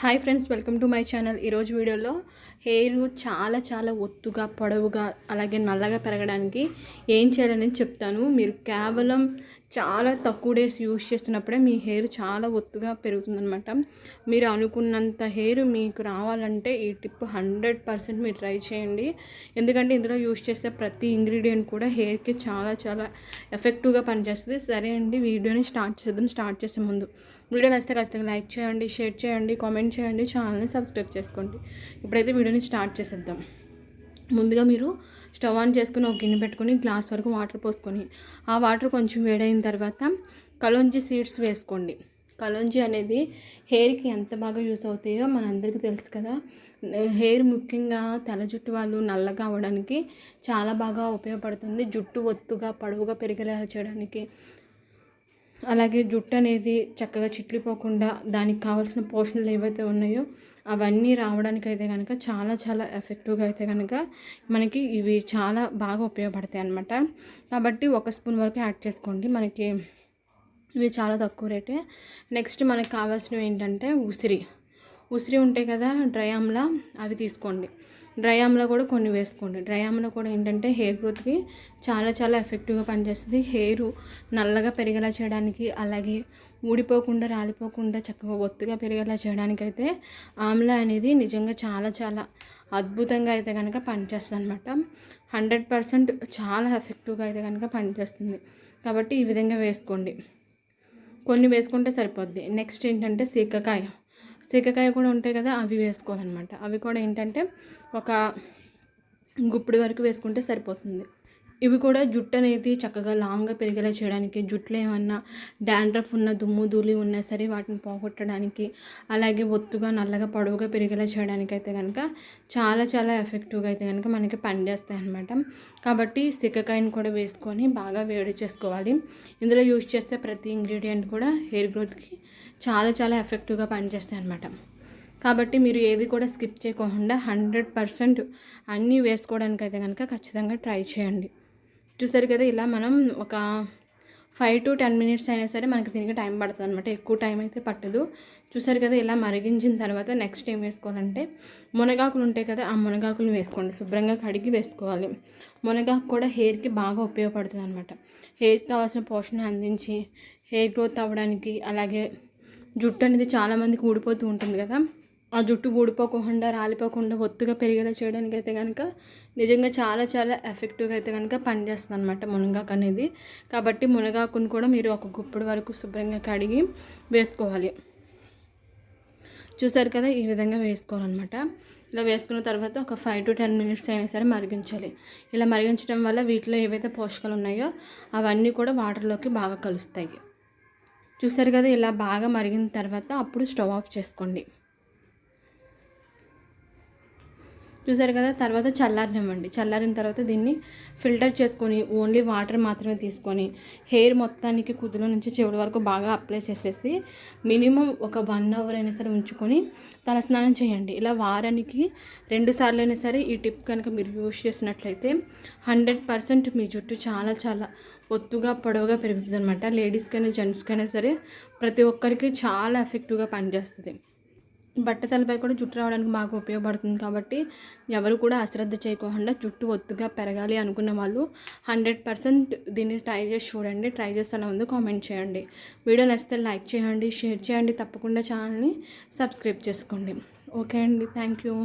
Hi friends welcome to my channel. ఈరోజు వీడియోలో hair చాలా చాలా ఒత్తుగా పొడవుగా అలాగే నల్లగా పెరగడానికి ఏం చేయాలనేది చెప్తాను. మీరు కేవలం చాలా తక్కువ డేస్ యూస్ చేస్తున్నప్పుడే మీ హెయిర్ చాలా ఒత్తుగా పెరుగుతుందనమాట మీరు అనుకున్నంత హెయిర్ మీకు రావాలంటే ఈ టిప్ హండ్రెడ్ పర్సెంట్ మీరు ట్రై చేయండి. ఎందుకంటే ఇందులో యూస్ చేసే ప్రతి ఇంగ్రీడియంట్ కూడా హెయిర్కి చాలా చాలా ఎఫెక్టివ్గా పనిచేస్తుంది. సరే అండి వీడియోని స్టార్ట్ చేద్దాం స్టార్ట్ చేసే ముందు వీడియో నచ్చితే ఖచ్చితంగా లైక్ చేయండి షేర్ చేయండి కామెంట్ చేయండి ఛానల్ని సబ్స్క్రైబ్ చేసుకోండి. ఇప్పుడైతే వీడియోని స్టార్ట్ చేసేద్దాం. ముందుగా మీరు స్టవ్ ఆన్ చేసుకుని ఒక గిన్నె పెట్టుకొని గ్లాస్ వరకు వాటర్ పోసుకొని ఆ వాటర్ కొంచెం వేడైన తర్వాత కలోంజి సీడ్స్ వేసుకోండి. కలోంజి అనేది హెయిర్కి ఎంత బాగా యూస్ అవుతాయో మనందరికీ తెలుసు కదా. హెయిర్ ముఖ్యంగా తల జుట్టు వాళ్ళు నల్లగా అవ్వడానికి చాలా బాగా ఉపయోగపడుతుంది. జుట్టు ఒత్తుగా పొడవుగా పెరిగేలా చేయడానికి. అలాగే జుట్టు అనేది చక్కగా చిట్లిపోకుండా దానికి కావాల్సిన పోషణలు ఏవైతే ఉన్నాయో అవన్నీ రావడానికి అయితే కనుక చాలా చాలా ఎఫెక్టివ్గా అయితే కనుక మనకి ఇవి చాలా బాగా ఉపయోగపడతాయి అన్నమాట. కాబట్టి ఒక స్పూన్ వరకు యాడ్ చేసుకోండి. మనకి ఇవి చాలా తక్కువ రేటే. నెక్స్ట్ మనకి కావాల్సినవి ఏంటంటే ఉసిరి. ఉసిరి ఉంటాయి కదా డ్రై ఆమ్లా అవి తీసుకోండి. డ్రై ఆమ్లా కూడా కొన్ని వేసుకోండి. డ్రై ఆమ్లా కూడా ఏంటంటే హెయిర్ గ్రోత్కి చాలా చాలా ఎఫెక్టివ్గా పనిచేస్తుంది. హెయిర్ నల్లగా పెరిగేలా చేయడానికి అలాగే ఊడిపోకుండా రాలిపోకుండా చక్కగా ఒత్తుగా పెరిగేలా చేయడానికి అయితే ఆమ్లా అనేది నిజంగా చాలా చాలా అద్భుతంగా అయితే కనుక పనిచేస్తుంది అనమాట హండ్రెడ్ పర్సెంట్ చాలా ఎఫెక్టివ్గా అయితే కనుక పనిచేస్తుంది. కాబట్టి ఈ విధంగా వేసుకోండి. కొన్ని వేసుకుంటే సరిపోద్ది. నెక్స్ట్ ఏంటంటే సీకకాయ. సీకకాయ కూడా ఉంటాయి కదా అవి వేసుకోవాలన్నమాట. అవి కూడా ఏంటంటే ఒక గుప్పిడి వరకు వేసుకుంటే సరిపోతుంది. ఇవి కూడా జుట్టు అనేది చక్కగా లాంగ్గా పెరిగేలా చేయడానికి జుట్టులో ఏమన్నా డాండ్రఫ్ ఉన్న దుమ్ము ధూళి ఉన్నా సరే వాటిని పోగొట్టడానికి అలాగే ఒత్తుగా నల్లగా పొడవుగా పెరిగేలా చేయడానికి అయితే కనుక చాలా చాలా ఎఫెక్టివ్గా అయితే కనుక మనకి పనిచేస్తాయి అనమాట కాబట్టి సిక్కకాయని కూడా వేసుకొని బాగా వేడి చేసుకోవాలి. ఇందులో యూజ్ చేస్తే ప్రతి ఇంగ్రీడియంట్ కూడా హెయిర్ గ్రోత్కి చాలా చాలా ఎఫెక్టివ్గా పనిచేస్తాయి అనమాట కాబట్టి మీరు ఏది కూడా స్కిప్ చేయకుండా హండ్రెడ్ పర్సెంట్ అన్నీ వేసుకోవడానికి అయితే కనుక ఖచ్చితంగా ట్రై చేయండి. చూసారు కదా ఇలా మనం ఒక ఫైవ్ టు టెన్ మినిట్స్ అయినా సరే మనకి దీనికి టైం పడుతుంది అనమాట ఎక్కువ టైం అయితే పట్టదు. చూసారు కదా ఇలా మరిగించిన తర్వాత నెక్స్ట్ ఏం వేసుకోవాలంటే మునగాకులు ఉంటాయి కదా ఆ మునగాకులు వేసుకోండి. శుభ్రంగా కడిగి వేసుకోవాలి. మునగాకు కూడా హెయిర్కి బాగా ఉపయోగపడుతుంది అనమాట హెయిర్కి కావాల్సిన పోషణ అందించి హెయిర్ గ్రోత్ అవ్వడానికి అలాగే జుట్టు అనేది చాలామందికి ఊడిపోతూ ఉంటుంది కదా. ఆ జుట్టు ఊడిపోకుండా రాలిపోకుండా ఒత్తుగా పెరిగేలా చేయడానికి అయితే కనుక నిజంగా చాలా చాలా ఎఫెక్టివ్గా అయితే కనుక పనిచేస్తుంది అనమాట మునగాకు అనేది. కాబట్టి మునగాకును కూడా మీరు ఒక గుప్పుడు వరకు శుభ్రంగా కడిగి వేసుకోవాలి. చూసారు కదా ఈ విధంగా వేసుకోవాలన్నమాట. ఇలా వేసుకున్న తర్వాత ఒక ఫైవ్ టు టెన్ మినిట్స్ అయినా సరే మరిగించాలి. ఇలా మరిగించడం వల్ల వీటిలో ఏవైతే పోషకాలు ఉన్నాయో అవన్నీ కూడా వాటర్లోకి బాగా కలుస్తాయి. చూసారు కదా ఇలా బాగా మరిగిన తర్వాత అప్పుడు స్టవ్ ఆఫ్ చేసుకోండి. చూసారు కదా తర్వాత చల్లారినివ్వండి చల్లారిన తర్వాత దీన్ని ఫిల్టర్ చేసుకొని ఓన్లీ వాటర్ మాత్రమే తీసుకొని హెయిర్ మొత్తానికి కుదుల నుంచి చెవుడు వరకు బాగా అప్లై చేసేసి మినిమం ఒక వన్ అవర్ అయినా సరే ఉంచుకొని తలస్నానం చేయండి. ఇలా వారానికి రెండు సార్లు అయినా సరే ఈ టిప్ కనుక మీరు యూజ్ చేసినట్లయితే హండ్రెడ్ పర్సెంట్ మీ జుట్టు చాలా చాలా ఒత్తుగా పొడవుగా పెరుగుతుంది అనమాట లేడీస్కైనా జెంట్స్కైనా సరే ప్రతి ఒక్కరికి చాలా ఎఫెక్టివ్గా పనిచేస్తుంది. బట్ట తలపై కూడా జుట్టు రావడానికి బాగా ఉపయోగపడుతుంది కాబట్టి ఎవరు కూడా అశ్రద్ధ చేయకుండా జుట్టు ఒత్తుగా పెరగాలి అనుకున్న వాళ్ళు హండ్రెడ్ పర్సెంట్ దీన్ని ట్రై చేసి చూడండి. ట్రై చేస్తే అలా ఉంది కామెంట్ చేయండి. వీడియో నచ్చితే లైక్ చేయండి షేర్ చేయండి. తప్పకుండా ఛానల్ని సబ్స్క్రైబ్ చేసుకోండి. ఓకే అండి. Thank you.